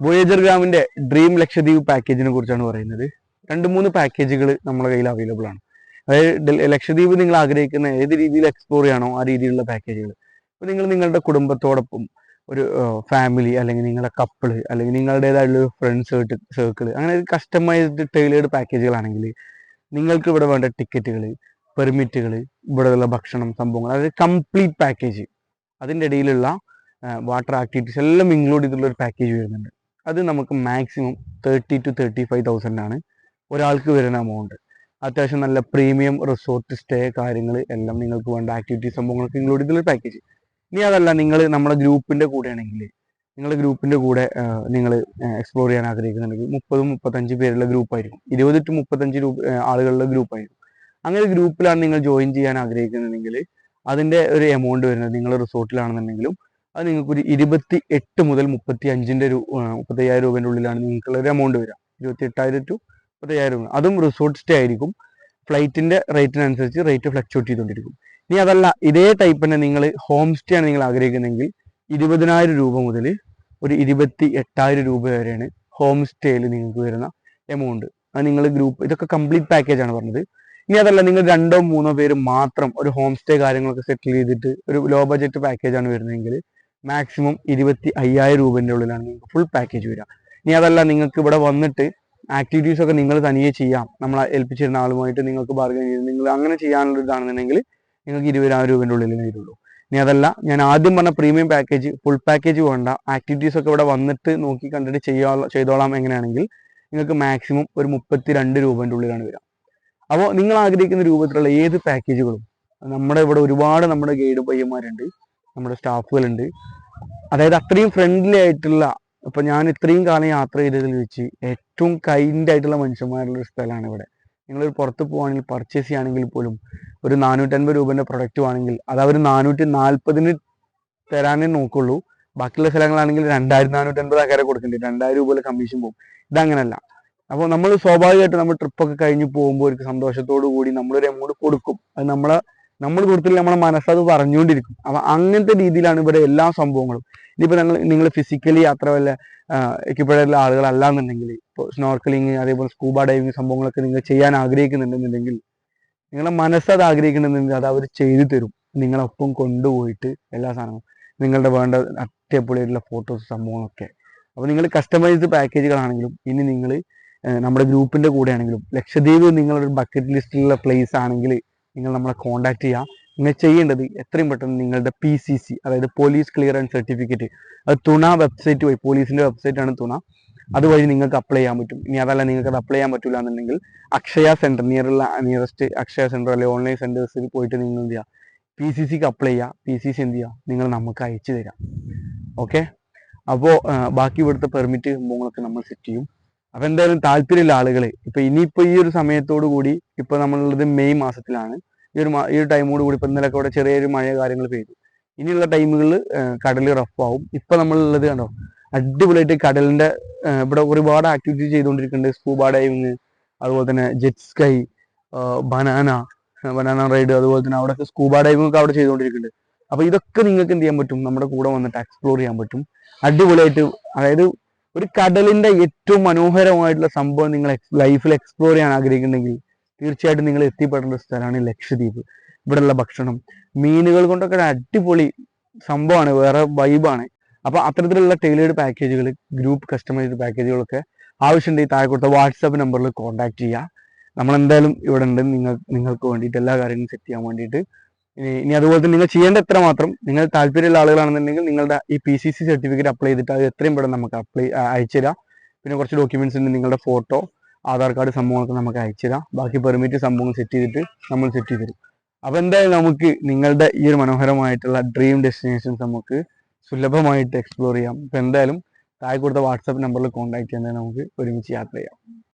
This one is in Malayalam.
വോയേജർ ഗ്രാമിന്റെ ഡ്രീം ലക്ഷദ്വീപ് പാക്കേജിനെ കുറിച്ചാണ് പറയുന്നത്. രണ്ട് മൂന്ന് പാക്കേജുകൾ നമ്മുടെ കയ്യിൽ അവൈലബിൾ ആണ്. അതായത് ലക്ഷദ്വീപ് നിങ്ങൾ ആഗ്രഹിക്കുന്ന ഏത് രീതിയിൽ എക്സ്പ്ലോർ ചെയ്യണോ ആ രീതിയിലുള്ള പാക്കേജുകൾ അപ്പോൾ നിങ്ങൾ നിങ്ങളുടെ കുടുംബത്തോടൊപ്പം ഒരു ഫാമിലി അല്ലെങ്കിൽ നിങ്ങളുടെ കപ്പിൾ അല്ലെങ്കിൽ നിങ്ങളുടേതായിട്ടുള്ള ഫ്രണ്ട്സ് സർക്കിൾ അങ്ങനെ കസ്റ്റമൈസ്ഡ് ടൈലേഡ് പാക്കേജുകളാണെങ്കിൽ നിങ്ങൾക്ക് ഇവിടെ വേണ്ട ടിക്കറ്റുകൾ പെർമിറ്റുകൾ ഇവിടെയുള്ള ഭക്ഷണം സംഭവങ്ങൾ അതായത് കംപ്ലീറ്റ് പാക്കേജ് അതിന്റെ ഇടയിലുള്ള വാട്ടർ ആക്ടിവിറ്റീസ് എല്ലാം ഇൻക്ലൂഡ് ചെയ്തിട്ടുള്ള ഒരു പാക്കേജ് വരുന്നുണ്ട്. അത് നമുക്ക് maximum thirty two thirty five thousand ആണ് ഒരാൾക്ക് വരുന്ന എമൗണ്ട് അത്യാവശ്യം നല്ല പ്രീമിയം റിസോർട്ട് സ്റ്റേ കാര്യങ്ങൾ എല്ലാം നിങ്ങൾക്ക് വേണ്ട ആക്ടിവിറ്റീസ് സംഭവങ്ങളൊക്കെ ഇൻക്ലൂഡ് ചെയ്തുള്ള പാക്കേജ് ഇനി അതല്ല നിങ്ങൾ നമ്മുടെ ഗ്രൂപ്പിന്റെ കൂടെയാണെങ്കിൽ നിങ്ങളുടെ ഗ്രൂപ്പിന്റെ കൂടെ നിങ്ങൾ എക്സ്പ്ലോർ ചെയ്യാൻ ആഗ്രഹിക്കുന്നുണ്ടെങ്കിൽ മുപ്പതും മുപ്പത്തഞ്ച് പേരുള്ള ഗ്രൂപ്പായിരിക്കും ഇരുപത് ടു മുപ്പത്തഞ്ച് രൂപ ആളുകളുടെ ഗ്രൂപ്പായിരിക്കും അങ്ങനെ ഗ്രൂപ്പിലാണ് നിങ്ങൾ ജോയിൻ ചെയ്യാൻ ആഗ്രഹിക്കുന്നുണ്ടെങ്കിൽ അതിന്റെ ഒരു എമൗണ്ട് വരുന്നത് നിങ്ങൾ റിസോർട്ടിലാണെന്നുണ്ടെങ്കിലും അത് നിങ്ങൾക്ക് ഒരു ഇരുപത്തി എട്ട് മുതൽ മുപ്പത്തി അഞ്ചിന്റെ ഒരു മുപ്പത്തി അയ്യായിരം രൂപേന്റെ ഉള്ളിലാണ് നിങ്ങൾക്കുള്ള ഒരു എമൗണ്ട് വരിക. ഇരുപത്തി എട്ടായിരം ടു മുപ്പത്തി അയ്യായിരം രൂപ. അതും റിസോർട്ട് സ്റ്റേ ആയിരിക്കും. ഫ്ലൈറ്റിന്റെ റേറ്റിനനുസരിച്ച് റേറ്റ് ഫ്ലക്ച്വേറ്റ് ചെയ്തുകൊണ്ടിരിക്കും. ഇനി അതല്ല ഇതേ ടൈപ്പ് തന്നെ നിങ്ങൾ ഹോം സ്റ്റേ ആണ് നിങ്ങൾ ആഗ്രഹിക്കുന്നതെങ്കിൽ ഇരുപതിനായിരം രൂപ മുതൽ ഒരു ഇരുപത്തി എട്ടായിരം രൂപ വരെയാണ് ഹോം സ്റ്റേയിൽ നിങ്ങൾക്ക് വരുന്ന എമൗണ്ട് അത് നിങ്ങൾ ഗ്രൂപ്പ് ഇതൊക്കെ കംപ്ലീറ്റ് പാക്കേജ് ആണ് പറഞ്ഞത്. ഇനി അതല്ല നിങ്ങൾ രണ്ടോ മൂന്നോ പേര് മാത്രം ഒരു ഹോം സ്റ്റേ കാര്യങ്ങളൊക്കെ സെറ്റിൽ ചെയ്തിട്ട് ഒരു ലോ ബഡ്ജറ്റ് പാക്കേജ് ആണ് വരുന്നതെങ്കിൽ മാക്സിമം ഇരുപത്തി അയ്യായിരം രൂപേന്റെ ഉള്ളിലാണ് നിങ്ങൾക്ക് ഫുൾ പാക്കേജ് വരിക. ഇനി അതല്ല നിങ്ങൾക്ക് ഇവിടെ വന്നിട്ട് ആക്ടിവിറ്റീസ് ഒക്കെ നിങ്ങൾ തനിയെ ചെയ്യാം. നമ്മൾ ഏൽപ്പിച്ചിരുന്ന ആളുമായിട്ട് നിങ്ങൾക്ക് ബാർഗൈൻ ചെയ്ത് നിങ്ങൾ അങ്ങനെ ചെയ്യാനുള്ള ഇതാണെന്നുണ്ടെങ്കിൽ നിങ്ങൾക്ക് ഇരുപതിനായിരം രൂപേന്റെ ഉള്ളിൽ വരുള്ളൂ. ഇനി അതല്ല ഞാൻ ആദ്യം പറഞ്ഞ പ്രീമിയം പാക്കേജ് ഫുൾ പാക്കേജ് വേണ്ട. ആക്ടിവിറ്റീസ് ഒക്കെ ഇവിടെ വന്നിട്ട് നോക്കി കണ്ടിട്ട് ചെയ്യാ ചെയ്തോളാം എങ്ങനെയാണെങ്കിൽ നിങ്ങൾക്ക് മാക്സിമം ഒരു മുപ്പത്തി രണ്ട് രൂപേന്റെ ഉള്ളിലാണ് വരിക. അപ്പോൾ നിങ്ങൾ ആഗ്രഹിക്കുന്ന രൂപത്തിലുള്ള ഏത് പാക്കേജുകളും നമ്മുടെ ഇവിടെ ഒരുപാട് നമ്മുടെ ഗൈഡ് പയ്യന്മാരുണ്ട്. നമ്മുടെ സ്റ്റാഫുകളുണ്ട്. അതായത് അത്രയും ഫ്രണ്ട്ലി ആയിട്ടുള്ള ഇപ്പൊ ഞാൻ ഇത്രയും കാലം യാത്ര ചെയ്തതിൽ വെച്ച് ഏറ്റവും കൈൻഡ് ആയിട്ടുള്ള മനുഷ്യന്മാരുള്ള സ്ഥലമാണ് ഇവിടെ. നിങ്ങൾ പുറത്ത് പോവാണെങ്കിൽ പർച്ചേസ് ചെയ്യുകയാണെങ്കിൽ പോലും ഒരു നാനൂറ്റൻപത് രൂപന്റെ പ്രൊഡക്റ്റ് ആണെങ്കിൽ അത് അവർ നാനൂറ്റി നാൽപ്പതിന് തരാനേ നോക്കുള്ളൂ. ബാക്കിയുള്ള സ്ഥലങ്ങളാണെങ്കിൽ രണ്ടായിരത്തി നാനൂറ്റൻപത് ആൾക്കാരെ കൊടുക്കേണ്ടി രണ്ടായിരം രൂപ കമ്മീഷൻ പോകും ഇതങ്ങനല്ല. അപ്പോൾ നമ്മൾ സ്വാഭാവികമായിട്ട് നമ്മൾ ട്രിപ്പൊക്കെ കഴിഞ്ഞ് പോകുമ്പോൾ ഒരു സന്തോഷത്തോടു കൂടി നമ്മളൊരു എമൗണ്ട് കൊടുക്കും. അത് നമ്മളെ നമ്മൾ കൊടുത്തില്ല നമ്മുടെ മനസ്സത് പറഞ്ഞുകൊണ്ടിരിക്കും. അപ്പൊ അങ്ങനത്തെ രീതിയിലാണ് ഇവിടെ എല്ലാ സംഭവങ്ങളും. ഇനിയിപ്പോൾ നിങ്ങൾ നിങ്ങൾ ഫിസിക്കലി അത്ര വല്ല എക്യുപ്പേർഡ് ആളുകളല്ലാന്നുണ്ടെങ്കിൽ ഇപ്പോൾ സ്നോർക്കലിങ് അതേപോലെ സ്കൂബ ഡൈവിങ് സംഭവങ്ങളൊക്കെ നിങ്ങൾ ചെയ്യാൻ ആഗ്രഹിക്കുന്നുണ്ടെന്നുണ്ടെങ്കിൽ നിങ്ങളെ മനസ്സത് ആഗ്രഹിക്കുന്നുണ്ടെങ്കിൽ അത് അവർ ചെയ്തു തരും. നിങ്ങളൊപ്പം കൊണ്ടുപോയിട്ട് എല്ലാ സാധനവും നിങ്ങളുടെ വേണ്ട അറ്റപ്പൊളിയായിട്ടുള്ള ഫോട്ടോസ് സംഭവങ്ങളൊക്കെ. അപ്പോൾ നിങ്ങൾ കസ്റ്റമൈസ്ഡ് പാക്കേജുകളാണെങ്കിലും ഇനി നിങ്ങൾ നമ്മുടെ ഗ്രൂപ്പിന്റെ കൂടെ ആണെങ്കിലും ലക്ഷദ്വീപ് നിങ്ങളുടെ ബക്കറ്റ് ലിസ്റ്റിലുള്ള പ്ലേസ് ആണെങ്കിൽ നിങ്ങൾ നമ്മളെ കോൺടാക്ട് ചെയ്യുക നിങ്ങൾ ചെയ്യേണ്ടത് എത്രയും പെട്ടെന്ന് നിങ്ങളുടെ പി സി സി അതായത് പോലീസ് ക്ലിയറൻസ് സർട്ടിഫിക്കറ്റ് അത് തുണ വെബ്സൈറ്റ് വഴി പോലീസിന്റെ വെബ്സൈറ്റാണ് തുണ. അതുവഴി നിങ്ങൾക്ക് അപ്ലൈ ചെയ്യാൻ പറ്റും. ഇനി അതല്ല നിങ്ങൾക്ക് അത് അപ്ലൈ ചെയ്യാൻ പറ്റില്ല എന്നുണ്ടെങ്കിൽ അക്ഷയ സെന്റർ നിയറുള്ള നിയറസ്റ്റ് അക്ഷയ സെന്റർ അല്ലെങ്കിൽ ഓൺലൈൻ സെന്റേഴ്സിൽ പോയിട്ട് നിങ്ങൾ എന്ത് ചെയ്യുക? പി സി സിക്ക് അപ്ലൈ ചെയ്യുക. പി സി സി എന്ത് ചെയ്യുക? നിങ്ങൾ നമുക്ക് അയച്ചു തരാം. ഓക്കെ അപ്പോൾ ബാക്കി ഇവിടുത്തെ പെർമിറ്റ് സംഭവങ്ങളൊക്കെ നമ്മൾ സെറ്റ് ചെയ്യും. അപ്പൊ എന്തായാലും താല്പര്യമുള്ള ആളുകൾ ഇപ്പൊ ഇനിയിപ്പോ ഈ ഒരു സമയത്തോടു കൂടി ഇപ്പൊ നമ്മളുള്ളത് മെയ് മാസത്തിലാണ്. ഈ ഒരു ഈ ഒരു ടൈമോട് കൂടി ഇപ്പൊ ഇന്നലൊക്കെ ഇവിടെ ചെറിയൊരു മഴ കാര്യങ്ങൾ പെയ്തു. ഇനിയുള്ള ടൈമുകളിൽ കടൽ റഫ് ആവും. ഇപ്പൊ നമ്മളുള്ളത് കണ്ടോ അടിപൊളിയായിട്ട് കടലിന്റെ ഇവിടെ ഒരുപാട് ആക്ടിവിറ്റി ചെയ്തുകൊണ്ടിരിക്കുന്നുണ്ട് സ്കൂബ ഡൈവിങ് അതുപോലെ തന്നെ jet ski banana banana ride അതുപോലെ തന്നെ അവിടെ സ്കൂബ ഡൈവിംഗ് ഒക്കെ അവിടെ ചെയ്തുകൊണ്ടിരിക്കുന്നുണ്ട് അപ്പൊ ഇതൊക്കെ നിങ്ങൾക്ക് എന്ത് ചെയ്യാൻ പറ്റും? നമ്മുടെ കൂടെ വന്നിട്ട് എക്സ്പ്ലോർ ചെയ്യാൻ പറ്റും. അടിപൊളിയായിട്ട് അതായത് ഒരു കടലിന്റെ ഏറ്റവും മനോഹരമായിട്ടുള്ള സംഭവം നിങ്ങൾ ലൈഫിൽ എക്സ്പ്ലോർ ചെയ്യാൻ ആഗ്രഹിക്കുന്നുണ്ടെങ്കിൽ തീർച്ചയായിട്ടും നിങ്ങൾ എത്തിപ്പെടേണ്ട സ്ഥലമാണ് ലക്ഷദ്വീപ്. ഇവിടെയുള്ള ഭക്ഷണം. മീനുകൾ കൊണ്ടൊക്കെ ഒരു അടിപൊളി സംഭവമാണ്. വേറെ വൈബാണ് അപ്പൊ അത്തരത്തിലുള്ള ടൈലേഡ് പാക്കേജുകൾ ഗ്രൂപ്പ് കസ്റ്റമൈസ്ഡ് പാക്കേജുകളൊക്കെ ആവശ്യമുണ്ടെങ്കിൽ താഴെ കൊടുത്ത വാട്സാപ്പ് നമ്പറിൽ കോൺടാക്ട് ചെയ്യുക നമ്മൾ എന്തായാലും ഇവിടെ ഉണ്ട്. നിങ്ങൾ നിങ്ങൾക്ക് വേണ്ടിയിട്ട് എല്ലാ കാര്യങ്ങളും സെറ്റ് ചെയ്യാൻ വേണ്ടിയിട്ട് ഇനി ഇനി അതുപോലെ തന്നെ നിങ്ങൾ ചെയ്യേണ്ട എത്ര മാത്രം നിങ്ങൾ താല്പര്യമുള്ള ആളുകളാണെന്നുണ്ടെങ്കിൽ നിങ്ങളുടെ ഈ P C C certificate apply ചെയ്തിട്ട് അത് എത്രയും പെട്ടെന്ന് നമുക്ക് അപ്ലൈ അയച്ചു തരാം പിന്നെ കുറച്ച് ഡോക്യുമെന്റ്സ് ഉണ്ട് നിങ്ങളുടെ ഫോട്ടോ ആധാർ കാർഡ് സംഭവങ്ങളൊക്കെ നമുക്ക് അയച്ചു തരാം ബാക്കി പെർമിറ്റ് സംഭവങ്ങൾ സെറ്റ് ചെയ്തിട്ട് നമ്മൾ സെറ്റ് ചെയ്ത് തരും അപ്പൊ എന്തായാലും നമുക്ക് നിങ്ങളുടെ ഈ ഒരു മനോഹരമായിട്ടുള്ള ഡ്രീം ഡെസ്റ്റിനേഷൻസ് നമുക്ക് സുലഭമായിട്ട് എക്സ്പ്ലോർ ചെയ്യാം. ഇപ്പൊ എന്തായാലും താഴെ കൊടുത്ത വാട്സാപ്പ് നമ്പറിൽ കോൺടാക്ട് ചെയ്യാൻ നമുക്ക് ഒരുമിച്ച് യാത്ര ചെയ്യാം.